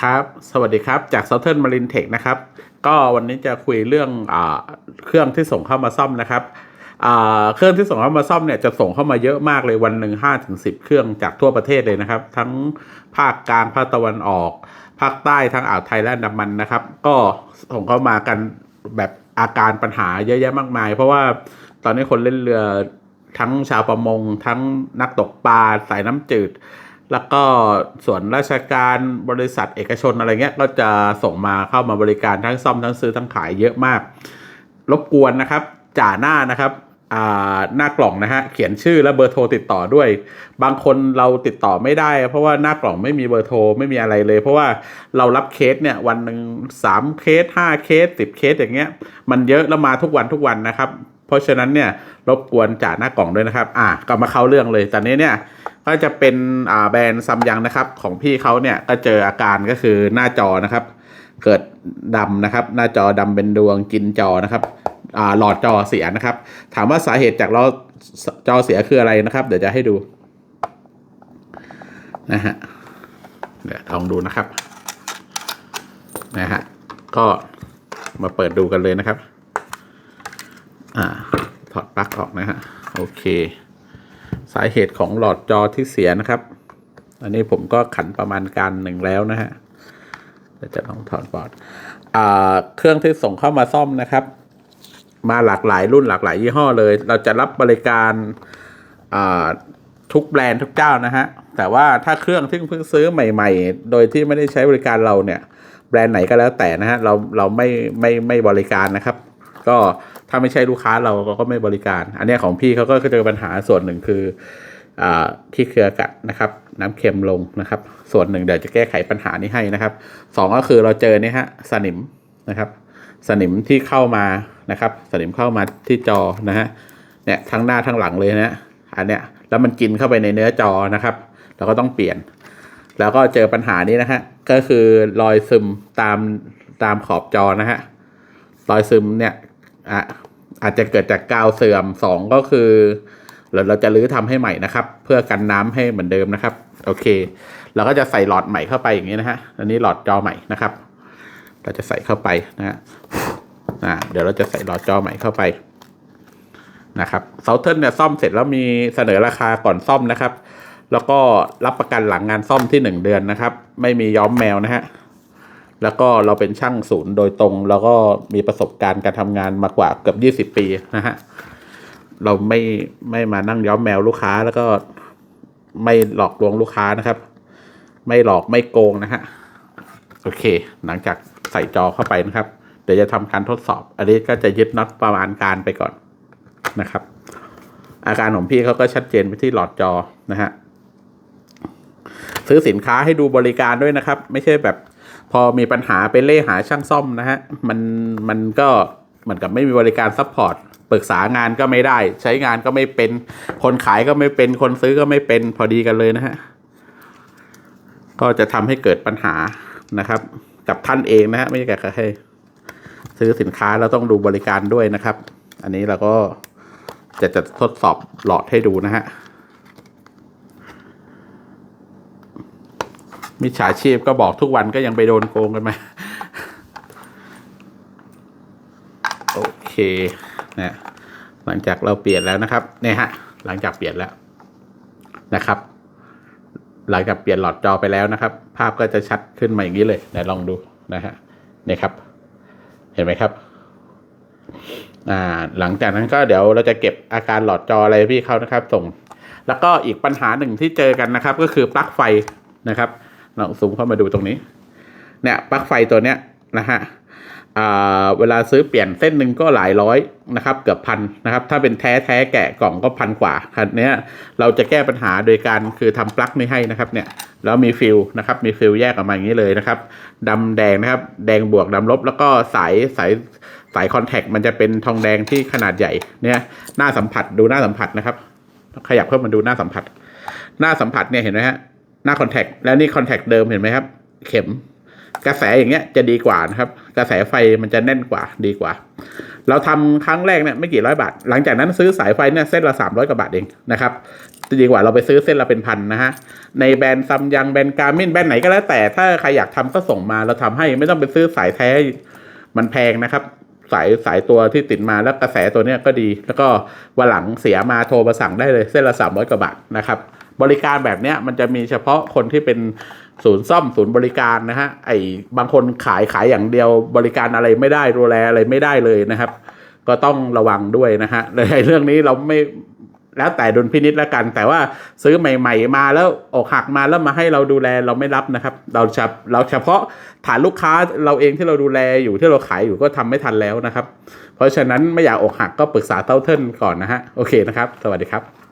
ครับ สวัสดีครับ จาก Southern Marine Tech นะครับ ก็วันนี้จะคุยเรื่องอเครื่องที่ส่งเข้ามาซ่อมนะครับ เครื่องที่ส่งเข้ามาซ่อมเนี่ยจะส่งเข้ามาเยอะมากเลยวันหนึ่งห้าถึงสิบเครื่องจากทั่วประเทศเลยนะครับ ทั้งภาคกลางภาคตะวันออก ภาคใต้ทั้งอ่าวไทยและอันดามันนะครับ ก็ส่งเข้ามากันแบบอาการปัญหาเยอะแยะมากมาย เพราะว่าตอนนี้คนเล่นเรือทั้งชาวประมง ทั้งนักตกปลาสายน้ำจืด แล้วก็ส่วนราชการบริษัทเอกชนอะไรเงี้ยก็จะส่งมาเข้ามาบริการทั้งซ่อมทั้งซื้อทั้งขายเยอะมาก รบกวนนะครับ จ่าหน้านะครับอ่าหน้ากล่องนะฮะเขียนชื่อและเบอร์โทรติดต่อด้วย บางคนเราติดต่อไม่ได้ เพราะว่าหน้ากล่องไม่มีเบอร์โทรไม่มีอะไรเลย เพราะว่าเรารับเคสเนี่ยวันหนึ่งสามเคสห้าเคสสิบเคสอย่างเงี้ย มันเยอะแล้วมาทุกวันทุกวันนะครับ เพราะฉะนั้นเนี่ยรบกวนจ่าหน้ากล่องด้วยนะครับ อะก็มาเข้าเรื่องเลยตอนนี้เนี่ย ก็จะเป็นอ่าแบรนด์ซัมยังนะครับ ของพี่เขาเนี่ยก็เจออาการก็คือหน้าจอนะครับ เกิดดำนะครับ หน้าจอดำเป็นดวงกินจอนะครับอ่าหลอดจอเสียนะครับ ถามว่าสาเหตุจากเราจอเสียคืออะไรนะครับ เดี๋ยวจะให้ดูนะฮะเดี๋ยวลองดูนะครับนะฮะก็มาเปิดดูกันเลยนะครับ อ่า ถอดปลั๊กออกนะฮะ โอเค สาเหตุของหลอดจอที่เสียนะครับ อันนี้ผมก็ขันประมาณการหนึ่งแล้วนะฮะเดี๋ยวจะลองถอดบอร์ดเครื่องที่ส่งเข้ามาซ่อมนะครับ มาหลากหลายรุ่นหลากหลายยี่ห้อเลย เราจะรับบริการทุกแบรนด์ทุกเจ้านะฮะ แต่ว่าถ้าเครื่องที่เพิ่งซื้อใหม่ ๆ โดยที่ไม่ได้ใช้บริการเราเนี่ย แบรนด์ไหนก็แล้วแต่นะฮะ เราเราไม่ไม่ไม่บริการนะครับ ก็ถ้าไม่ใช่ลูกค้าเราก็ไม่บริการ อันนี้ของพี่เขาก็เจอปัญหาส่วนหนึ่งคืออ่าขี้เครือกัดนะครับน้ำเค็มลงนะครับ ส่วนหนึ่งเดี๋ยวจะแก้ไขปัญหานี้ให้นะครับสองก็คือเราเจอเนี่ยฮะสนิมนะครับ สนิมที่เข้ามานะครับ สนิมเข้ามาที่จอนะฮะเนี่ยทั้งหน้าทั้งหลังเลยนะอันเนี้ยแล้วมันกินเข้าไปในเนื้อจอนะครับเราก็ต้องเปลี่ยน แล้วก็เจอปัญหานี้นะฮะก็คือรอยซึมตามตามขอบจอนะฮะรอยซึมเนี่ย อะอาจจะเกิดจากกาวเสื่อมสองก็คือเราเราจะรื้อทำให้ใหม่นะครับ เพื่อกันน้ำให้เหมือนเดิมนะครับ โอเค เราก็จะใส่หลอดใหม่เข้าไปอย่างนี้นะฮะอันนี้หลอดจอใหม่นะครับ เราจะใส่เข้าไปนะฮะอ่าเดี๋ยวเราจะใส่หลอดจอใหม่เข้าไปนะครับเซาเทิร์นเนี่ยซ่อมเสร็จแล้วมีเสนอราคาก่อนซ่อมนะครับ แล้วก็รับประกันหลังงานซ่อมที่หนึ่งเดือนนะครับ ไม่มีย้อมแมวนะฮะ แล้วก็เราเป็นช่างศูนย์โดยตรง แล้วก็มีประสบการณ์การทำงานมากว่าเกือบยี่สิบปีนะฮะเราไม่ไม่มานั่งย้อมแมวลูกค้าแล้วก็ไม่หลอกลวงลูกค้านะครับ ไม่หลอกไม่โกงนะฮะโอเค หลังจากใส่จอเข้าไปนะครับ เดี๋ยวจะทำการทดสอบ อันนี้ก็จะยึดน็อตประมาณการไปก่อนนะครับ อาการของพี่เขาก็ชัดเจนไปที่หลอดจอนะฮะซื้อสินค้าให้ดูบริการด้วยนะครับ ไม่ใช่แบบ พอมีปัญหาไปเล่หาช่างซ่อมนะฮะมันมันก็เหมือนกับไม่มีบริการซัพพอร์ตปรึกษางานก็ไม่ได้ ใช้งานก็ไม่เป็นคนขายก็ไม่เป็นคนซื้อก็ไม่เป็นพอดีกันเลยนะฮะก็จะทำให้เกิดปัญหานะครับ กับท่านเองนะฮะไม่ใช่กับใครซื้อสินค้าเราต้องดูบริการด้วยนะครับ อันนี้เราก็จะจะทดสอบหลอดให้ดูนะฮะ มิจฉาชีพก็บอกทุกวันก็ยังไปโดนโกงกันมา โอเคนะหลังจากเราเปลี่ยนแล้วนะครับเนี่ยฮะ หลังจากเปลี่ยนแล้วนะครับ หลังจากเปลี่ยนหลอดจอไปแล้วนะครับ ภาพก็จะชัดขึ้นมาอย่างนี้เลยไหนลองดูนะฮะเนี่ยครับ เห็นไหมครับอ่าหลังจากนั้นก็เดี๋ยวเราจะเก็บอาการหลอดจออะไรพี่เขานะครับ ส่ง แล้วก็อีกปัญหาหนึ่งที่เจอกันนะครับ ก็คือปลั๊กไฟนะครับ ลองซูมเข้ามาดูตรงนี้ เนี่ยปลั๊กไฟตัวเนี้ยนะฮะเวลาซื้อเปลี่ยนเส้นหนึ่งก็หลายร้อยนะครับ เกือบพันนะครับ ถ้าเป็นแท้แท้แกะกล่องก็พันกว่าคันนี้เราจะแก้ปัญหาโดยการคือทำปลั๊กไม่ให้นะครับเนี่ยแล้วมีฟิลนะครับมีฟิลแยกออกมาอย่างนี้เลยนะครับดำแดงนะครับ แดงบวกดำลบ แล้วก็สายสายสายคอนแทคมันจะเป็นทองแดงที่ขนาดใหญ่เนี่ยหน้าสัมผัสดูหน้าสัมผัสนะครับ ขยับเพิ่มมาดูหน้าสัมผัส หน้าสัมผัสเนี่ยเห็นไหมฮะ หน้าคอนแทคแล้วนี่คอนแทคเดิมเห็นไหมครับ เข็มกระแสอย่างเงี้ยจะดีกว่านะครับ กระแสไฟมันจะแน่นกว่าดีกว่า เราทำครั้งแรกเนี่ยไม่กี่ร้อยบาท หลังจากนั้นซื้อสายไฟเนี่ยเส้นละสามร้อยกว่าบาทเองนะครับดีกว่าเราไปซื้อเส้นละเป็นพันนะฮะ ในแบรนด์ซัมยังแบรนด์การ์มินแบรนด์ไหนก็แล้วแต่ถ้าใครอยากทำก็ส่งมาเราทำให้ไม่ต้องไปซื้อสายแท้มันแพงนะครับ สายสายตัวที่ติดมาแล้วกระแสตัวเนี้ยก็ดี แล้วก็วันหลังเสียมาโทรมาสั่งได้เลยเส้นละสามร้อยกว่าบาทนะครับ บริการแบบเนี้ยมันจะมีเฉพาะคนที่เป็นศูนย์ซ่อมศูนย์บริการนะฮะไอ้บางคนขายขายอย่างเดียวบริการอะไรไม่ได้ดูแลอะไรไม่ได้เลยนะครับ ก็ต้องระวังด้วยนะฮะในเรื่องนี้เราไม่แล้วแต่ดุลพินิษแล้วกัน แต่ว่าซื้อใหม่ ๆ มาแล้วอกหักมาแล้วมาให้เราดูแลเราไม่รับนะครับ เราเฉพเราเฉพาะฐานลูกค้าเราเองที่เราดูแลอยู่ที่เราขายอยู่ก็ทำไม่ทันแล้วนะครับ เพราะฉะนั้นไม่อยากอกหักก็ปรึกษาเต้าเทินก่อนนะฮะโอเคนะครับ สวัสดีครับ